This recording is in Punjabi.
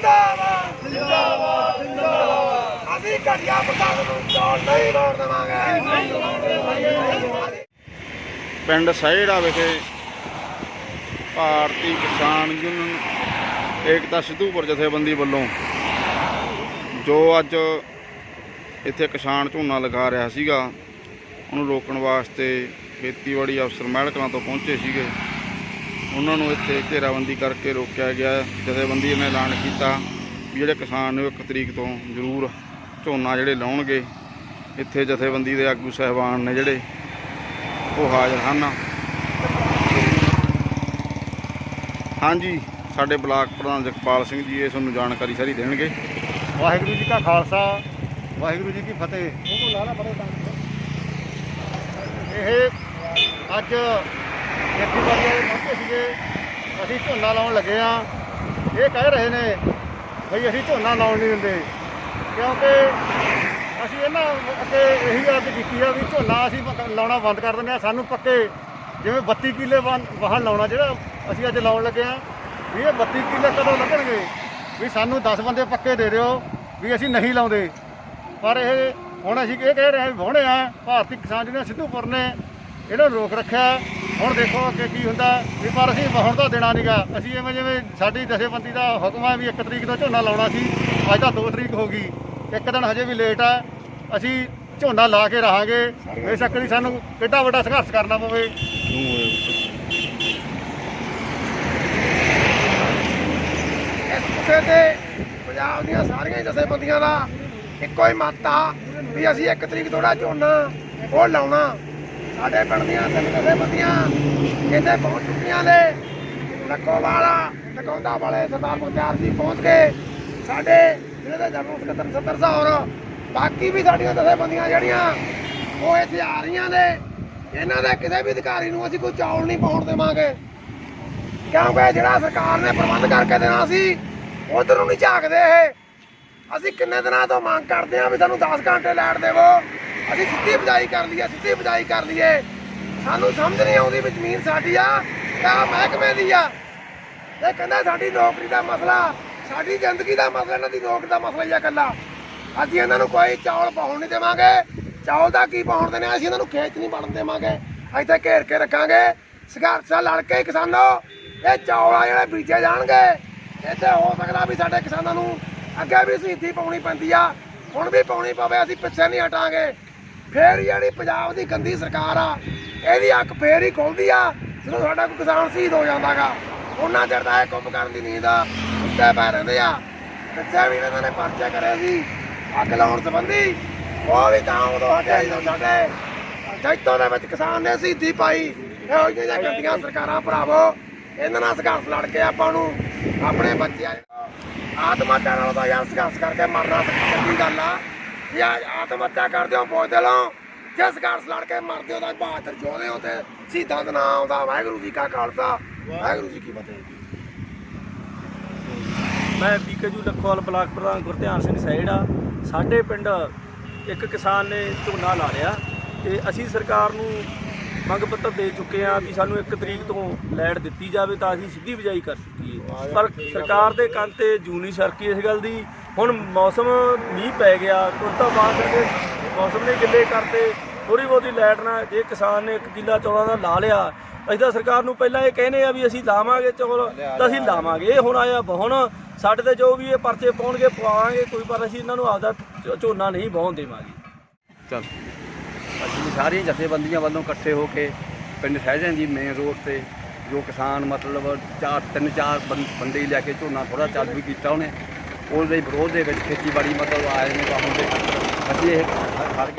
ਜਿੰਦਾਬਾਦ ਜਿੰਦਾਬਾਦ ਜਿੰਦਾਬਾਦ। ਅਸੀਂ ਘਟਿਆ ਪਟਾਕ ਨੂੰ ਚੌਲ ਨਹੀਂ ਮੋੜ ਦੇਵਾਂਗੇ। ਪਿੰਡ ਸਹਿੜਾ ਵਿਖੇ ਭਾਰਤੀ ਕਿਸਾਨ ਯੂਨੀਅਨ, ਏਕਤਾ ਸਿੱਧੂਪੁਰ ਜਥੇਬੰਦੀ ਵੱਲੋਂ ਜੋ ਅੱਜ ਇੱਥੇ ਕਿਸਾਨ ਝੋਨਾ ਲਗਾ ਰਿਹਾ ਸੀਗਾ, ਉਹਨੂੰ ਰੋਕਣ ਵਾਸਤੇ ਖੇਤੀਬਾੜੀ ਅਫਸਰ ਮਹਿਲਕਾਂ ਤੋਂ ਪਹੁੰਚੇ ਸੀਗੇ। ਉਹਨਾਂ ਨੂੰ ਇੱਥੇ ਘੇਰਾਬੰਦੀ ਕਰਕੇ ਰੋਕਿਆ ਗਿਆ। ਜਥੇਬੰਦੀ ਨੇ ਐਲਾਨ ਕੀਤਾ ਵੀ ਜਿਹੜੇ ਕਿਸਾਨ ਨੇ ਉਹ ਇੱਕ ਤਰੀਕ ਤੋਂ ਜ਼ਰੂਰ ਝੋਨਾ ਜਿਹੜੇ ਲਾਉਣਗੇ। ਇੱਥੇ ਜਥੇਬੰਦੀ ਦੇ ਆਗੂ ਸਹਿਬਾਨ ਨੇ ਜਿਹੜੇ ਉਹ ਹਾਜ਼ਰ ਹਨ। ਹਾਂਜੀ ਸਾਡੇ ਬਲਾਕ ਪ੍ਰਧਾਨ ਜਗਪਾਲ ਸਿੰਘ ਜੀ ਇਹ ਤੁਹਾਨੂੰ ਜਾਣਕਾਰੀ ਸਾਰੀ ਦੇਣਗੇ। ਵਾਹਿਗੁਰੂ ਜੀ ਕਾ ਖਾਲਸਾ ਵਾਹਿਗੁਰੂ ਜੀ ਕੀ ਫਤਿਹ। ਇਹ ਅੱਜ ਖੇਤੀਬਾੜੀ ਵਾਲੇ ਪਹੁੰਚੇ ਸੀਗੇ। ਅਸੀਂ ਝੋਨਾ ਲਾਉਣ ਲੱਗੇ ਆ ਇਹ ਕਹਿ ਰਹੇ ਨੇ ਭਈ ਅਸੀਂ ਝੋਨਾ ਲਾਉਣ ਨਹੀਂ ਦਿੰਦੇ। ਕਿਉਂਕਿ ਅਸੀਂ ਇਹਨਾਂ ਅੱਗੇ ਇਹੀ ਗੱਲ ਕੀਤੀ ਆ ਵੀ ਝੋਨਾ ਅਸੀਂ ਲਾਉਣਾ ਬੰਦ ਕਰ ਦਿੰਦੇ ਆ। ਸਾਨੂੰ ਪੱਕੇ ਜਿਵੇਂ 32 ਕਿੱਲੇ ਵਾਹਨ ਵਾਹਨ ਲਾਉਣਾ, ਜਿਹੜਾ ਅਸੀਂ ਅੱਜ ਲਾਉਣ ਲੱਗੇ ਆ ਵੀ ਇਹ 32 ਕਿੱਲੇ ਕਦੋਂ ਲੱਗਣਗੇ? ਵੀ ਸਾਨੂੰ 10 ਬੰਦੇ ਪੱਕੇ ਦੇ ਦਿਓ ਵੀ ਅਸੀਂ ਨਹੀਂ ਲਾਉਂਦੇ। ਪਰ ਇਹ ਹੁਣ ਅਸੀਂ ਇਹ ਕਹਿ ਰਹੇ ਹਾਂ ਵੀ ਵਾਹੁਣੇ ਆ, ਭਾਰਤੀ ਕਿਸਾਨ ਯੂਨੀਅਨ ਸਿੱਧੂਪੁਰ ਨੇ ਇਹਨਾਂ ਨੂੰ ਰੋਕ ਰੱਖਿਆ। ਹੁਣ ਦੇਖੋ ਅੱਗੇ ਕੀ ਹੁੰਦਾ ਵੀ ਪਰ ਅਸੀਂ ਵਾਹੁਣ ਤਾਂ ਦੇਣਾ ਨਹੀਂਗਾ ਅਸੀਂ ਐਵੇਂ ਜਿਵੇਂ ਸਾਡੀ ਦਸੇਬੰਦੀ ਦਾ ਹੁਕਮ ਹੈ ਵੀ 1 ਤਰੀਕ ਤੋਂ ਝੋਨਾ ਲਾਉਣਾ ਸੀ। ਅੱਜ ਤਾਂ 2 ਤਰੀਕ ਹੋ ਗਈ। ਇੱਕ ਦਿਨ ਹਜੇ ਵੀ ਲੇਟ ਆ ਅਸੀਂ ਝੋਨਾ ਲਾ ਕੇ ਰਹਾਂਗੇ। ਬੇਸ਼ੱਕ ਦੀ ਸਾਨੂੰ ਕਿੱਡਾ ਵੱਡਾ ਸੰਘਰਸ਼ ਕਰਨਾ ਪਵੇ। ਇਸ ਤੇ ਪੰਜਾਬ ਦੀਆਂ ਸਾਰੀਆਂ ਹੀ ਜਥੇਬੰਦੀਆਂ ਦਾ ਇੱਕੋ ਹੀ ਮਤ ਆ ਵੀ ਅਸੀਂ ਇੱਕ ਤਰੀਕ ਤੋੜਾ ਝੋਨਾ ਉਹ ਲਾਉਣਾ। ਸਾਡੇ ਪਿੰਡ ਦੀਆਂ ਤਿੰਨ ਜਥੇਬੰਦੀਆਂ ਇੱਥੇ ਪਹੁੰਚ ਚੁੱਕੀਆਂ ਨੇ। ਲੱਕੋ ਵਾਲਾ ਨਕੌਂਦਾ ਵਾਲੇ ਸਰਦਾਰ ਮੁਖਤਿਆਰ ਜੀ ਪਹੁੰਚ ਕੇ ਸਾਡੇ ਜ਼ਿਲ੍ਹੇ ਦੇ ਜਨਰਲ ਸਕੱਤਰ ਸੱਤਰ ਸੌਰ, ਬਾਕੀ ਵੀ ਸਾਡੀਆਂ ਜਥੇਬੰਦੀਆਂ ਜਿਹੜੀਆਂ, ਉਹ ਇੱਥੇ ਆ ਰਹੀਆਂ ਨੇ। ਇਹਨਾਂ ਦੇ ਕਿਸੇ ਵੀ ਅਧਿਕਾਰੀ ਨੂੰ ਅਸੀਂ ਕੋਈ ਚੌਲ ਨਹੀਂ ਪਾਉਣ ਦੇਵਾਂਗੇ। ਕਿਉਂਕਿ ਜਿਹੜਾ ਸਰਕਾਰ ਨੇ ਪ੍ਰਬੰਧ ਕਰਕੇ ਦੇਣਾ ਸੀ, ਉਧਰ ਨੂੰ ਨਹੀਂ ਝਾਕਦੇ ਇਹ। ਅਸੀਂ ਕਿੰਨੇ ਦਿਨਾਂ ਤੋਂ ਮੰਗ ਕਰਦੇ ਆਂ ਵੀ ਸਾਨੂੰ 10 ਘੰਟੇ ਲੈਟ ਦੇਵੋ। ਅਸੀਂ ਸਿੱਧੀ ਬਜਾਈ ਕਰ ਲਈਏ, ਸਿੱਧੀ ਬਜਾਈ ਕਰ ਲਈਏ। ਸਾਨੂੰ ਸਮਝ ਨਹੀਂ ਆਉਂਦੀ ਵੀ ਜ਼ਮੀਨ ਸਾਡੀ ਆ ਕਿਆ ਮਹਿਕਮੇ ਦੀ ਆ। ਇਹ ਕਹਿੰਦਾ ਸਾਡੀ ਨੌਕਰੀ ਦਾ ਮਸਲਾ, ਸਾਡੀ ਜ਼ਿੰਦਗੀ ਦਾ ਮਸਲਾ, ਇਹਨਾਂ ਦੀ ਨੌਕਰੀ ਦਾ ਮਸਲਾ ਹੀ ਆ ਇਕੱਲਾ। ਅਸੀਂ ਇਹਨਾਂ ਨੂੰ ਕੋਈ ਚੌਲ ਪਾਉਣ ਨਹੀਂ ਦੇਵਾਂਗੇ। ਚੌਲ ਦਾ ਕੀ ਪਾਉਣ ਦੇਣੇ, ਅਸੀਂ ਇਹਨਾਂ ਨੂੰ ਖੇਤ ਨਹੀਂ ਬਣਨ ਦੇਵਾਂਗੇ। ਅਸੀਂ ਤਾਂ ਘੇਰ ਕੇ ਰੱਖਾਂਗੇ। ਸੰਘਰਸ਼ ਨਾਲ ਲੜ ਕੇ ਕਿਸਾਨੋ, ਇਹ ਚੌਲ ਆ ਜਿਹੜੇ ਬੀਜੇ ਜਾਣਗੇ ਇੱਥੇ ਹੋ ਸਕਦਾ ਵੀ ਸਾਡੇ ਕਿਸਾਨਾਂ ਨੂੰ ਅੱਗੇ ਵੀ ਸ਼ਹੀਦੀ ਪਾਉਣੀ ਪੈਂਦੀ ਆ। ਹੁਣ ਵੀ ਪਾਉਣੀ ਪਵੇ, ਅਸੀਂ ਪਿੱਛੇ ਨਹੀਂ ਹਟਾਂਗੇ। ਫੇਰ ਜਿਹੜੀ ਪੰਜਾਬ ਦੀ ਗੰਦੀ ਸਰਕਾਰ ਆ, ਇਹਦੀ ਅੱਖ ਫੇਰ ਹੀ ਖੁੱਲਦੀ ਆ, ਜਦੋਂ ਸਾਡਾ ਕੋਈ ਕਿਸਾਨ ਸ਼ਹੀਦ ਹੋ ਜਾਂਦਾਗਾ। ਉਹਨਾਂ ਚਿਰ ਦਾ ਇਹ ਕੁੰਭ ਕਰਨ ਦੀ ਨੀਂਦ ਆ, ਉੱਤੇ ਪੈ ਰਹਿੰਦੇ ਆ। ਪਿੱਛੇ ਵੀ ਇਹਨਾਂ ਨੇ ਪਰਚੇ ਕਰੇ ਸੀ, ਅੱਗ ਲਾਉਣ ਸੰਬੰਧੀ। ਉਹ ਵੀ ਤਾਂ ਉਦੋਂ ਹਟਿਆ ਜਦੋਂ ਸਾਡੇ। ਜੈਤੋਂ ਦੇ ਵਿੱਚ ਕਿਸਾਨ ਨੇ ਸ਼ਹੀਦੀ ਪਾਈ। ਇਹੋ ਜਿਹੀਆਂ ਗੰਦੀਆਂ ਸਰਕਾਰਾਂ, ਭਰਾਵੋ, ਇਹਨਾਂ ਨਾਲ ਸੰਘਰਸ਼ ਲੜ ਕੇ ਆਪਾਂ ਨੂੰ ਆਪਣੇ ਬੱਚਿਆਂ ਆਤਮ ਹੱਤਿਆ ਨਾਲ ਤਾਂ ਯਾਰ ਸੰਘਰਸ਼ ਕਰਕੇ ਮਰਨਾ ਚੰਗੀ ਗੱਲ ਆ। ਜੇ ਆਤਮ ਹੱਤਿਆ ਕਰਦੇ ਹੋ ਬਹੁਤ ਦਿਲੋਂ ਜੇ ਸੰਘਰਸ਼ ਲੜ ਕੇ ਮਰਦੇ ਹੋ ਤਾਂ ਬਹਾਦਰ ਜੋਦੇ ਹੋ ਤੇ ਸ਼ਹੀਦਾਂ ਦਾ ਨਾਮ ਆਉਂਦਾ ਵਾਹਿਗੁਰੂ ਜੀ ਕਾ ਖਾਲਸਾ। ਵਾਹਿਗੁਰੂ ਜੀ ਕੀ ਫਤਿਹ। ਮੈਂ ਪੀਕੇਜੂ ਲਖੋਵਾਲ ਬਲਾਕ ਪ੍ਰਧਾਨ ਗੁਰਧਿਆਨ ਸਿੰਘ ਸੈੜਾ ਸਾਡੇ ਪਿੰਡ ਇੱਕ ਕਿਸਾਨ ਨੇ ਝੋਨਾ ਲਾ ਲਿਆ ਤੇ ਅਸੀਂ ਸਰਕਾਰ ਨੂੰ ਮੰਗ ਪੱਤਰ ਦੇ ਚੁੱਕੇ ਆ ਵੀ ਸਾਨੂੰ 1 ਤਰੀਕ ਤੋਂ ਲੈਟ ਦਿੱਤੀ ਜਾਵੇ ਤਾਂ ਅਸੀਂ ਸਿੱਧੀ ਬਿਜਾਈ ਕਰ ਚੁੱਕੀਏ ਪਰ ਸਰਕਾਰ ਦੇ ਕੰਨ ਤੇ ਜੂਨੀ ਸਰਕੀ ਇਸ ਗੱਲ ਦੀ। ਹੁਣ ਮੌਸਮ ਮੀਂਹ ਪੈ ਗਿਆ, ਉਸ ਤੋਂ ਬਾਅਦ ਕਰਕੇ ਮੌਸਮ ਨੇ ਗਿੱਲੇ ਕਰਤੇ ਥੋੜੀ ਬਹੁਤੀ ਲੈਟ ਨਾਲ ਜੇ ਕਿਸਾਨ ਨੇ 1 ਕਿੱਲਾ ਚੌਲਾਂ ਦਾ ਲਾ ਲਿਆ, ਅਸੀਂ ਤਾਂ ਸਰਕਾਰ ਨੂੰ ਪਹਿਲਾਂ ਇਹ ਕਹਿੰਦੇ ਆ ਵੀ ਅਸੀਂ ਲਾਵਾਂਗੇ ਚੌਲ, ਤਾਂ ਅਸੀਂ ਲਾਵਾਂਗੇ। ਇਹ ਹੁਣ ਆਇਆ ਹੁਣ ਸਾਡੇ ਤੇ ਜੋ ਵੀ ਇਹ ਪਰਚੇ ਪਾਉਣਗੇ, ਪਵਾਵਾਂਗੇ, ਕੋਈ ਪਰ ਅਸੀਂ ਇਹਨਾਂ ਨੂੰ ਆਪਦਾ ਝੋਨਾ ਨਹੀਂ ਵਾਹੁਣ ਦੇਵਾਂਗੇ। ਚੱਲ। ਅਸੀਂ ਸਾਰੀਆਂ ਜਥੇਬੰਦੀਆਂ ਵੱਲੋਂ ਇਕੱਠੇ ਹੋ ਕੇ ਪਿੰਡ ਸਹਿਜਾਂ ਦੀ ਮੇਨ ਰੋਡ ਤੇ ਜੋ ਕਿਸਾਨ ਮਤਲਬ ਚਾਰ, ਤਿੰਨ, ਚਾਰ ਬੰ- ਬੰਦੇ ਲੈ ਕੇ ਝੋਨਾ ਥੋੜਾ ਚੱਲ ਵੀ ਕੀਤਾ ਉਹਨੇ, ਉਹਦੇ ਵਿਰੋਧ ਦੇ ਵਿੱਚ ਖੇਤੀਬਾੜੀ ਮਤਲਬ ਆਏ ਨੇ ਤਾਂ ਹੁਣ ਦੇ ਅਸੀਂ ਇਹ ਖੜ